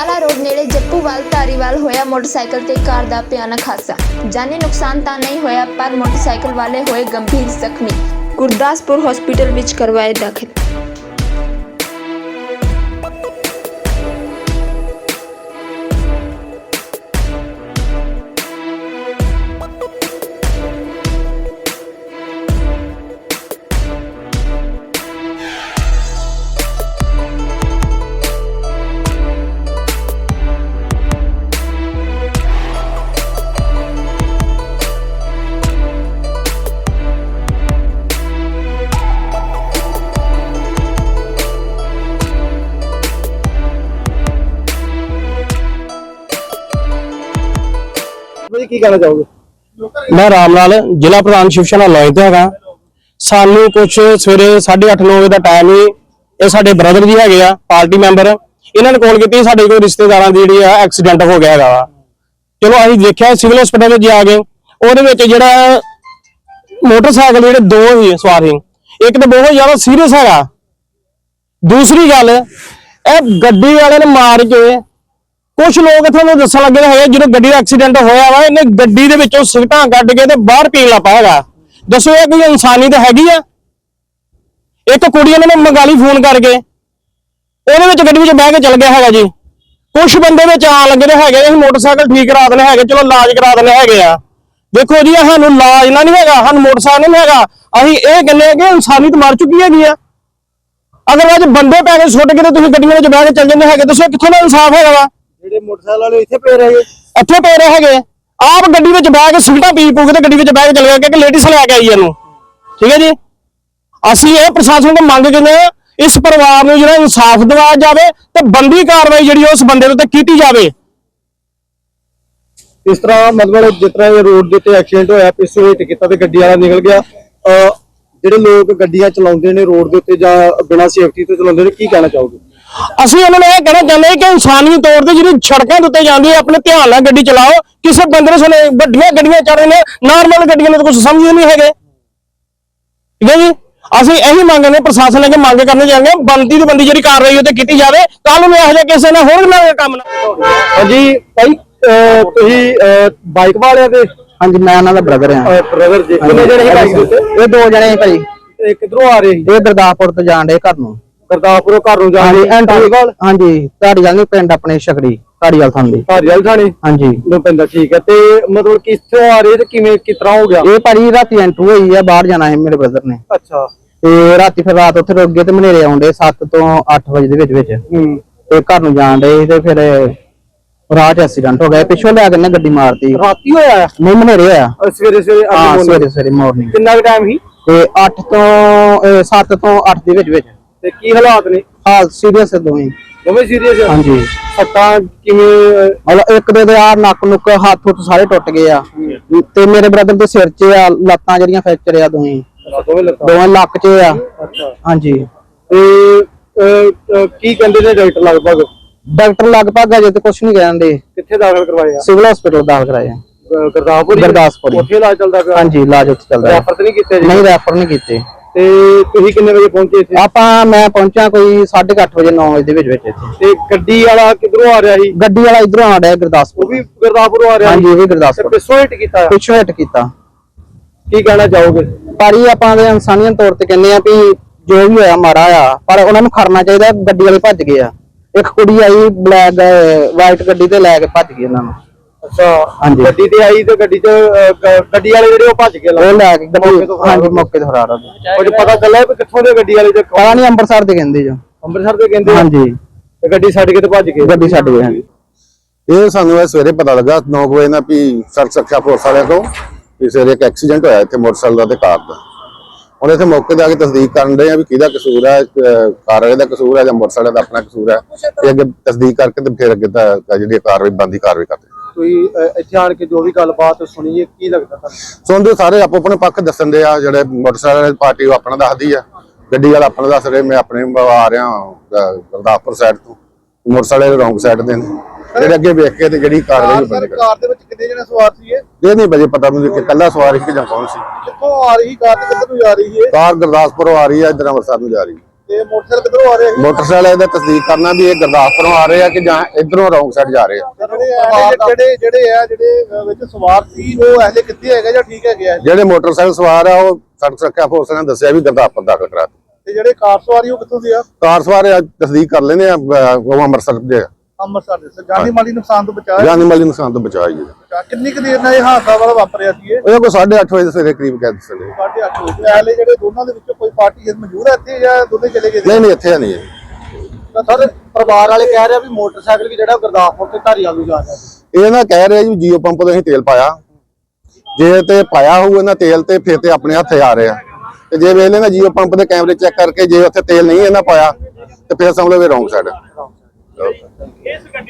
Batala road ਨੇੜੇ ਜੱਪੂਵਾਲ ਧਾਰੀਵਾਲ ਹੋਇਆ motorcycle ਤੇ ਕਾਰ ਦਾ ਭਿਆਨਕ ਹਾਦਸਾ। ਜਾਨੀ ਨੁਕਸਾਨ ਤਾਂ ਨਹੀਂ ਹੋਇਆ, ਪਰ ਮੋਟਰਸਾਈਕਲ ਵਾਲੇ ਹੋਏ ਗੰਭੀਰ ਜ਼ਖਮੀ। ਗੁਰਦਾਸਪੁਰ ਹਸਪੀਟਲ ਵਿੱਚ ਕਰਵਾਏ ਦਾਖਲ ਕੀ ਕਹਿਣਾ ਚਾਹੋਗੇ? ਮੈਂ ਰਾਮ ਲਾਲ ਜ਼ਿਲ੍ਹਾ ਪ੍ਰਧਾਨ ਸ਼ਿਵ ਸੈਨਾ ਲੋਇ ਹੈਗਾ। ਸਾਨੂੰ ਕੁਝ ਸਵੇਰੇ 8:30 9 ਵਜੇ ਦਾ ਟਾਈਮ ਹੀ ਇਹ ਸਾਡੇ ਬ੍ਰਦਰ ਜੀ ਹੈਗੇ ਆ, ਪਾਰਟੀ ਮੈਂਬਰ ਇਹਨਾਂ ਨੇ ਕਾਲ ਕੀਤੀ, ਸਾਡੇ ਕੋਈ ਰਿਸ਼ਤੇਦਾਰਾਂ ਦੀ ਜਿਹੜੀ ਆ ਐਕਸੀਡੈਂਟ ਹੋ ਗਿਆ ਹੈਗਾ ਵਾ। ਚਲੋ, ਅਸੀਂ ਦੇਖਿਆ ਸਿਵਲ ਹਸਪਤਾਲ ਵਿੱਚ ਜਾ ਕੇ, ਉਹਦੇ ਵਿੱਚ ਜਿਹੜਾ ਮੋਟਰਸਾਈਕਲ ਜਿਹੜੇ ਦੋ ਹੀ ਸਵਾਰ ਸੀ। ਇੱਕ ਤਾਂ ਬਹੁਤ ਜ਼ਿਆਦਾ ਸੀਰੀਅਸ ਹੈਗਾ। ਦੂਸਰੀ ਗੱਲ, ਇਹ ਗੱਡੀ ਵਾਲੇ ਨੇ ਮਾਰ ਕੇ ਕੁਝ ਲੋਕ ਇੱਥੋਂ ਦੱਸਣ ਲੱਗੇ ਹੈਗੇ ਜਦੋਂ ਗੱਡੀ ਦਾ ਐਕਸੀਡੈਂਟ ਹੋਇਆ ਵਾ, ਇਹਨੇ ਗੱਡੀ ਦੇ ਵਿੱਚੋਂ ਸਿਗਟਾਂ ਕੱਢ ਕੇ ਤੇ ਬਾਹਰ ਪੀਣ ਲੱਪਾ ਹੈਗਾ। ਦੱਸੋ ਇਹ ਕੋਈ ਇਨਸਾਨੀ ਤਾਂ ਹੈਗੀ ਆ? ਇੱਕ ਕੁੜੀ ਇਹਨਾਂ ਨੇ ਮੰਗਾਲੀ ਫੋਨ ਕਰਕੇ। ਉਹਦੇ ਵਿੱਚ ਗੱਡੀ ਵਿੱਚ ਬਹਿ ਕੇ ਚਲ ਗਿਆ ਹੈਗਾ ਜੀ। ਕੁਝ ਬੰਦੇ ਵਿੱਚ ਆਣ ਲੱਗੇ ਨੇ ਹੈਗੇ, ਅਸੀਂ ਮੋਟਰਸਾਈਕਲ ਠੀਕ ਕਰਾ ਦੇਣੇ ਹੈਗੇ, ਚਲੋ ਇਲਾਜ ਕਰਾ ਦੇਣੇ ਹੈਗੇ ਆ। ਦੇਖੋ ਜੀ ਸਾਨੂੰ ਇਲਾਜ ਨਾ ਨਹੀਂ ਹੈਗਾ, ਸਾਨੂੰ ਮੋਟਰਸਾਈਕਲ ਨਹੀਂ ਹੈਗਾ। ਅਸੀਂ ਇਹ ਕਹਿੰਦੇ ਆ ਕਿ ਇਨਸਾਨੀਅਤ ਮਰ ਚੁੱਕੀ ਹੈਗੀ ਆ। ਅਗਰ ਅੱਜ ਬੰਦੇ ਪੈ ਕੇ ਸੁੱਟ ਕੇ ਤੇ ਤੁਸੀਂ ਗੱਡੀਆਂ ਵਿੱਚ ਬਹਿ ਕੇ ਚੱਲ ਜਾਂਦੇ ਹੈਗੇ, ਦੱਸੋ ਕਿੱਥੋਂ ਦਾ ਇਨਸਾਫ ਹੈਗਾ ਵਾ? ਜਿਹੜੇ ਮੋਟਰਸਾਈਕਲ ਵਾਲੇ ਇੱਥੇ ਪਏ ਰਹੇ ਇੱਥੇ ਪਏ ਰਹੇ ਹੈਗੇ। ਆਪ ਗੱਡੀ ਵਿੱਚ ਬਹਿ ਕੇ ਸਿਗਟਾਂ ਪੀ ਪੂ ਕੇ ਤੇ ਗੱਡੀ ਵਿੱਚ ਬਹਿ ਕੇ ਚਲੇ ਗਏ ਕਿ ਲੇਡੀਜ਼ ਲੈ ਕੇ ਆਈ ਇਹਨੂੰ। ਠੀਕ ਹੈ ਜੀ? ਅਸੀਂ ਇਹ ਪ੍ਰਸ਼ਾਸਨ ਤੋਂ ਮੰਗ ਕਰਦੇ ਹਾਂ ਇਸ ਪਰਿਵਾਰ ਨੂੰ ਜਿਹੜਾ ਇਨਸਾਫ ਦਿਵਾਇਆ ਜਾਵੇ ਤੇ ਬੰਦੀ ਕਾਰਵਾਈ ਜਿਹੜੀ ਉਸ ਬੰਦੇ ਦੇ ਉੱਤੇ ਕੀਤੀ ਜਾਵੇ। ਇਸ ਤਰ੍ਹਾਂ ਮਤਲਬ ਜਿਸ ਤਰ੍ਹਾਂ ਇਹ ਰੋਡ ਦੇ ਉੱਤੇ ਐਕਸੀਡੈਂਟ ਹੋਇਆ ਪਿੱਛੋਂ ਹਿੱਟ ਕੀਤਾ ਤੇ ਗੱਡੀ ਵਾਲਾ ਨਿਕਲ ਗਿਆ। ਜਿਹੜੇ ਲੋਕ ਗੱਡੀਆਂ ਚਲਾਉਂਦੇ ਨੇ ਰੋਡ ਦੇ ਉੱਤੇ ਜਾਂ ਬਿਨਾਂ ਸੇਫਟੀ ਤੋਂ ਚਲਾਉਂਦੇ ਨੇ ਕੀ ਕਹਿਣਾ ਚਾਹੋਗੇ? ਅਸੀਂ ਉਹਨਾਂ ਨੂੰ ਇਹ ਕਹਿਣਾ ਚਾਹੁੰਦੇ ਹਾਂ ਕਿ ਇਨਸਾਨੀ ਤੌਰ ਤੇ ਜਿਹੜੀ ਸੜਕਾਂ ਦੇ ਉੱਤੇ ਜਾਂਦੀ ਹੈ ਆਪਣੇ ਧਿਆਨ ਨਾਲ ਗੱਡੀ ਚਲਾਓ। ਕਿਸੇ ਬੰਦੇ ਨੂੰ ਸੁਣੇ ਵੱਡੀਆਂ ਗੱਡੀਆਂ ਰਹੀਆਂ ਨੇ ਨਾਰਮਲ ਗੱਡੀਆਂ ਨੂੰ ਤਾਂ ਕੁਝ ਸਮਝ ਨਹੀਂ ਹੈਗੇ। ਠੀਕ ਹੈ ਜੀ? ਅਸੀਂ ਇਹੀ ਮੰਗਦੇ ਹਾਂ ਪ੍ਰਸ਼ਾਸਨ ਅੱਗੇ ਮੰਗ ਕਰਨੇ ਹਾਂ ਬੰਦੀ ਦੀ ਬੰਦੀ ਜਿਹੜੀ ਕਾਰਵਾਈ ਉਹ ਤੇ ਕੀਤੀ ਜਾਵੇ। ਕੱਲ ਨੂੰ ਇਹੋ ਜਿਹਾ ਕਿਸੇ ਨਾਲ ਹੋਰ ਨਾ ਕੰਮ ਨਾ ਹਾਂਜੀ ਭਾਈ ਤੁਸੀਂ ਬਾਈਕ ਵਾਲਿਆਂ ਦੇ? ਹਾਂਜੀ ਮੈਂ ਉਹਨਾਂ ਦਾ ਬ੍ਰਦਰ ਆ ਬ੍ਰਦਰ ਜੀ ਕਿੰਨੇ ਜਣੇ ਸੀ ਬਾਈਕ ਦੇ ਉੱਤੇ? ਇਹ ਦੋ ਜਣੇ ਭਾਈ। ਇਹ ਕਿੱਧਰੋਂ ਆ ਰਹੇ ਸੀ? ਇਹ ਗੁਰਦਾਸਪੁਰ ਤੋਂ ਜਾਣ ਡੇ ਘਰ ਨੂੰ। ਗੁਰਦਾਸਪੁਰੋਂ ਘਰ ਨੂੰ ਜਾ ਹਾਂਜੀ ਰਹੇ ਐਂਟਰੀ ਹਾਂਜੀ ਧਾਰੀਵਾਲ ਨਹੀਂ ਪਿੰਡ ਆਪਣੇ ਸ਼ਕਰੀ ਧਾਰੀਵਾਲ ਥਾਂ ਦੀ ਭਾਰੀਵਾਲ ਥਾਣੇ? ਹਾਂਜੀ। ਨੂੰ ਪੈਂਦਾ ਠੀਕ ਹੈ ਤੇ ਮਤਲਬ ਕਿੱਥੋਂ ਆ ਰਹੇ ਤੇ ਕਿਵੇਂ ਕਿਸ ਤਰ੍ਹਾਂ ਹੋ ਗਿਆ? ਇਹ ਭਾਜੀ ਰਾਤੀ ਐਂਟਰੀ ਹੋਈ ਆ ਬਾਹਰ ਜਾਣਾ ਹੈ ਮੇਰੇ ਬ੍ਰਦਰ ਨੇ। ਅੱਛਾ। ਤੇ ਰਾਤੀ ਫਿਰ ਰਾਤ ਉੱਥੇ ਰੁਕ ਗਏ ਤੇ ਮਨੇਰੇ ਆਉਂਦੇ 7 ਤੋਂ 8 ਵਜੇ ਦੇ ਵਿੱਚ ਵਿੱਚ। ਹੂੰ। ਤੇ ਘਰ ਨੂੰ ਜਾਣ ਡੇ ਤੇ ਫਿਰ ਰਾਹ 'ਚ ਐਕਸੀਡੈਂਟ ਹੋ ਗਿਆ। ਪਿੱਛੋਂ ਲਿਆ ਕੇ ਨੇ ਗੱਡੀ ਮਾਰਤੀ। ਰਾਤੀ ਹੋਇਆ? ਹੈ? ਨਹੀਂ ਮਨੇਰੇ ਆ ਅਹ ਸਵੇਰੇ ਸਵੇਰੇ ਹਾਂ morning। ਸਵੇਰੇ ਸਵੇਰੇ ਮਾਰਨਿੰਗ ਕਿੰਨਾ ਟਾਈਮ ਸੀ? ਤੇ 8 ਤੋਂ 7 ਤੋਂ 8 ਦੇ ਵਿੱਚ ਵਿੱਚ। ਤੇ ਕੀ ਹਾਲਾਤ ਨੇ? ਹਾਲ ਸੀਰੀਅਸ ਦੋਵੇਂ। ਦੋਵੇਂ ਸੀਰੀਅਸ ਹਾਂਜੀ। ਸੱਟਾਂ ਕਿਵੇਂ ਮਤਲਬ ਇੱਕ ਦੇ ਦੇ ਆ ਨੱਕ ਨੁੱਕ ਹੱਥ ਹੁੱਥ ਸਾਰੇ ਟੁੱਟ ਗਏ ਆ। ਤੇ ਮੇਰੇ ਬ੍ਰਦਰ ਦੇ ਸਿਰ 'ਚ ਆ ਲੱਤਾਂ ਜਿਹੜੀਆਂ ਫ੍ਰੈਕਚਰ ਆ ਦੋਵੇਂ। ਦੋਵੇਂ ਲੱਕ 'ਚ ਆ। ਅੱਛਾ। ਹਾਂਜੀ। ਤੇ ਕੀ ਕਹਿੰਦੇ ਨੇ ਡਾਕਟਰ ਲਗਭਗ? ਡਾਕਟਰ ਲਗਭਗ ਅਜੇ ਤੇ ਕੁਝ ਨਹੀਂ ਕਹਿੰਦੇ ਕਿੱਥੇ ਦਾਖਲ ਕਰਵਾਏ ਆ? ਸਿਵਲ ਹਸਪੀਟਲ ਦਾਖਲ ਕਰਾਇਆ ਅਹ, ਗੁਰਦਾਸਪੁਰ। ਉੱਥੇ ਇਲਾਜ ਚੱਲਦਾ ਪਿਆ? ਹਾਂਜੀ ਇਲਾਜ ਉੱਥੇ ਚੱਲਦਾ। ਰੈਫਰ ਤਾਂ ਨਹੀਂ ਕੀਤੇ ਜੀ? ਨਹੀਂ ਰੈਫਰ ਨਹੀਂ ਕੀਤੇ। ਤੇ ਤੁਸੀਂ ਕਿੰਨੇ ਵਜੇ ਪਹੁੰਚੇ ਇੱਥੇ? ਆਪਾਂ ਮੈਂ ਪਹੁੰਚਾ ਕੋਈ 8:30 ਵਜੇ 9 ਵਜੇ ਦੇ ਵਿੱਚ ਵਿੱਚ ਇੱਥੇ। ਤੇ ਗੱਡੀ ਵਾਲਾ ਕਿੱਧਰੋਂ ਆ ਰਿਹਾ ਸੀ? ਗੱਡੀ ਵਾਲਾ ਇਧਰੋਂ ਆ ਰਿਹਾ ਉਹ ਗੁਰਦਾਸਪੁਰ ਵੀ ਗੁਰਦਾਸਪੁਰੋਂ ਆ ਰਿਹਾ ਹਾਂਜੀ ਉਹ ਵੀ ਗੁਰਦਾਸਪੁਰ। ਪਿੱਛੋਂ ਹਿੱਟ ਕੀਤਾ? ਪਿੱਛੋਂ ਹਿੱਟ ਕੀਤਾ। ਕੀ ਕਹਿਣਾ ਚਾਹੋਗੇ? ਪਰ ਆਪਾਂ ਦੇ ਇਨਸਾਨੀਅਤ ਤੌਰ ਤੇ ਕਹਿੰਦੇ ਆ ਵੀ ਜੋ ਵੀ ਹੋਇਆ ਮਾੜਾ ਆ ਪਰ ਉਹਨਾਂ ਨੂੰ ਖੜਨਾ ਚਾਹੀਦਾ ਗੱਡੀ ਵਾਲੇ ਭੱਜ ਗਏ ਆ। ਇੱਕ ਕੁੜੀ ਆਈ ਬਲੈਕ ਵਾਈਟ ਗੱਡੀ ਤੇ ਲੈ ਕੇ ਭੱਜ ਗਈ ਉਹਨਾਂ ਨੂੰ। ਅੱਛਾ ਹਾਂਜੀ। ਗੱਡੀ ਤੇ ਆਈ ਤੇ ਗੱਡੀ ਚ ਅਹ, ਗ- ਗੱਡੀ ਵਾਲੇ ਜਿਹੜੇ ਉਹ ਭੱਜ ਗਏ ਉਹ ਲੈ ਕੇ ਮੌਕੇ ਗੱਡੀ ਤੋਂ ਫਰਾਰ ਹਾਂਜੀ ਹੋ ਗਏ। ਮੌਕੇ ਤੇ ਫਰਾਰ ਹੋ ਗਏ। ਕੁਝ ਪਤਾ ਚੱਲਿਆ ਵੀ ਕਿੱਥੋਂ ਦੇ ਗੱਡੀ ਵਾਲੇ ਤੇ ਕੌਣ- ਪਤਾ ਨਹੀਂ ਅੰਮ੍ਰਿਤਸਰ ਦੇ ਕਹਿੰਦੇ ਜੋ। ਅੰਮ੍ਰਿਤਸਰ ਦੇ ਕਹਿੰਦੇ ਆ? ਹਾਂਜੀ। ਤੇ ਗੱਡੀ ਛੱਡ ਕੇ ਤੇ ਭੱਜ ਗਏ? ਗੱਡੀ ਛੱਡ ਗਏ ਹਾਂਜੀ। ਇਹ ਸਾਨੂੰ ਇਹ ਸਵੇਰੇ ਪਤਾ ਲੱਗਾ 9 ਵਜੇ ਨਾਲ ਵੀ ਸੜਕ ਸੁਰੱਖਿਆ ਫੋਰਸ ਵਾਲਿਆਂ ਤੋਂ ਵੀ ਸਵੇਰੇ ਇੱਕ ਐਕਸੀਡੈਂਟ ਹੋਇਆ ਇੱਥੇ ਮੋਟਰਸਾਈਕਲ ਦਾ ਤੇ ਕਾਰ ਦਾ। ਹੁਣ ਇੱਥੇ ਮੌਕੇ ਤੇ ਆ ਕੇ ਤਸਦੀਕ ਕਰਨ ਦੇ ਆ ਵੀ ਕਿਹਦਾ ਕਸੂਰ ਹੈ ਅਹ ਕਾਰ ਵਾਲੇ ਦਾ ਕਸੂਰ ਹੈ ਜਾਂ ਮੋਟਰਸਾਈਕਲ ਦਾ ਆਪਣਾ ਕਸੂਰ ਹੈ ਇਹ ਅੱਗੇ ਤਸਦੀਕ ਕਰਕੇ ਤੇ ਫਿਰ ਅੱਗੇ ਤਾਂ ਜਿਹੜੀ ਕਾਰਵਾਈ ਬੰਦੀ ਕਾਰਵਾਈ ਕਰਦੇ ਤੁਸੀਂ ਅਹ, ਇੱਥੇ ਆਣ ਕੇ ਜੋ ਵੀ ਗੱਲਬਾਤ ਸੁਣੀਏ ਕੀ ਲੱਗਦਾ ਤੁਹਾਨੂੰ? ਸੁਣਦੇ ਸਾਰੇ ਆਪੋ ਆਪਣੇ ਪੱਖ ਦੱਸਣ ਦੇ ਆ ਜਿਹੜੇ ਮੋਟਰਸਾਈਕਲ ਵਾਲੀ ਪਾਰਟੀ ਉਹ ਆਪਣਾ ਦੱਸਦੀ ਆ। ਗੱਡੀ ਵਾਲਾ ਆਪਣਾ ਦੱਸ ਰਿਹਾ ਮੈਂ ਆਪਣੇ ਆ ਰਿਹਾ ਅਹ, ਗੁਰਦਾਸਪੁਰ ਸਾਈਡ ਤੋਂ। ਮੋਟਰਸਾਈਕਲ ਰੌਂਗ ਸਾਈਡ ਦੇ ਨੇ। ਜਿਹੜੇ ਅੱਗੇ ਵੇਖ ਕੇ ਤੇ ਜਿਹੜੀ ਕਾਰਵਾਈ ਉਹ ਬੰਦ ਕਰ ਕਾਰ ਦੇ ਵਿੱਚ ਕਿੰਨੇ ਜਣੇ ਸਵਾਰ ਸੀ ਇਹ ਨਹੀਂ ਬਜੇ ਪਤਾ ਮੈਨੂੰ ਕਿ ਕੱਲਾ ਸਵਾਰ ਸੀ ਕਿ ਜਾਂ ਕੌਣ ਸੀ। ਕਿੱਥੋਂ ਆ ਰਹੀ ਕਾਰ ਤੇ ਕਿੱਧਰ ਨੂੰ ਜਾ ਰਹੀ ਹੈ ਕਾਰ ਗੁਰਦਾਸਪੁਰੋਂ ਆ ਰਹੀ ਹੈ ਇਧਰ ਅੰਮ੍ਰਿਤਸਰ ਨੂੰ ਜਾ ਰਹੀ। ਹੈ ਤੇ ਮੋਟਰਸਾਈਕਲ ਕਿੱਧਰੋਂ ਆ ਰਹੇ ਸੀ? ਮੋਟਰਸਾਈਕਲ ਦਾ ਤਸਦੀਕ ਕਰਨਾ ਵੀ ਇਹ ਗੁਰਦਾਸਪੁਰੋਂ ਆ ਰਹੇ ਆ ਕਿ ਜਾਂ ਇਧਰੋਂ ਰੌਂਗ ਸਾਈਡ ਜਾ ਰਹੇ। ਆ ਜਿਹੜੇ ਆ ਜਿਹੜੇ ਜਿਹੜੇ ਆ ਜਿਹੜੇ ਅਹ, ਵਿੱਚ ਸਵਾਰ ਸੀ ਉਹ ਐਸੇ ਕਿੱਥੇ ਹੈਗੇ ਜਾਂ ਠੀਕ ਹੈਗੇ ਆ? ਜਿਹੜੇ ਮੋਟਰਸਾਈਕਲ ਸਵਾਰ ਆ ਉਹ ਸੜਕ ਸੁਰੱਖਿਆ ਫੋਰਸ ਨੇ ਦੱਸਿਆ ਵੀ ਗੁਰਦਾਸਪੁਰ ਦਾਖਲ ਕਰਾ ਦਿੱਤੇ। ਤੇ ਜਿਹੜੇ ਕਾਰ ਸਵਾਰੀ ਉਹ ਕਿੱਥੋਂ ਦੇ ਆ? ਕਾਰ ਸਵਾਰ ਤਸਦੀਕ ਕਰ ਲੈਂਦੇ ਆ ਅਹ, ਉਹ ਅੰਮ੍ਰਿਤਸਰ ਦੇ ਆ। ਅੰਮ੍ਰਿਤਸਰ ਦੇ ਸਰ ਜਾਨੀ ਮਾਲੀ ਨੁਕਸਾਨ ਤੋਂ ਬਚਾਇਆ ਜਾਨੀ ਮਾਲੀ ਨੁਕਸਾਨ ਤੋਂ ਬਚਾਈ ਜੀ। ਬਚਾ- ਕਿੰਨੀ ਕੁ ਦੇਰ ਨਾਲ ਇਹ ਹਾਦਸਾ ਵਾਲਾ ਵਾਪਰਿਆ ਸੀ ਇਹ? ਉਹ ਕੋਈ 8:30 ਵਜੇ ਦੇ ਸਵੇਰੇ ਕਰੀਬ ਕਹਿ ਦੱਸਦੇ ਸਾਢੇ ਅੱਠ ਵਜੇ। ਐਲੇ ਜਿਹੜੇ ਦੋਨਾਂ ਦੇ ਵਿੱਚੋਂ ਕੋਈ ਪਾਰਟੀ ਮੌਜੂਦ ਹੈ ਇੱਥੇ ਜਾਂ ਦੋਨੇ ਚਲੇ ਗਏ? ਨਹੀਂ ਨਹੀਂ ਇੱਥੇ ਨਹੀਂ ਹੈ ਸਰ ਪਰਿਵਾਰ ਵਾਲੇ ਕਹਿ ਰਹੇ ਆ ਵੀ ਮੋਟਰਸਾਈਕਲ ਵੀ ਜਿਹੜਾ ਗੁਰਦਾਸਪੁਰ ਤੇ ਧਾਰੀਵਾਲ ਨੂੰ ਜਾ ਰਿਹਾ ਸੀ। ਇਹ ਨਾ ਕਹਿ ਰਹੇ ਜੀ ਜੀਓ ਪੰਪ ਤੋਂ ਅਸੀਂ ਤੇਲ ਪਾਇਆ। ਜੇ ਤੇ ਪਾਇਆ ਹੋਊ ਇਹਨਾਂ ਤੇਲ ਤੇ ਫਿਰ ਤੇ ਆਪਣੇ ਹੱਥੇ ਆ ਰਹੇ। ਤੇ ਜੇ ਵੇਖ ਲੈਣਾ ਜੀਓ ਪੰਪ ਦੇ ਕੈਮਰੇ ਚੈੱਕ ਕਰਕੇ ਜੇ ਉੱਥੇ ਤੇਲ ਨਹੀਂ ਇਹਨਾਂ ਪਾਇਆ ਤੇ ਫਿਰ ਸਮਝ ਲਓ ਵੀ ਰੌਂਗ ਸਾਈਡ Então, Obrigado.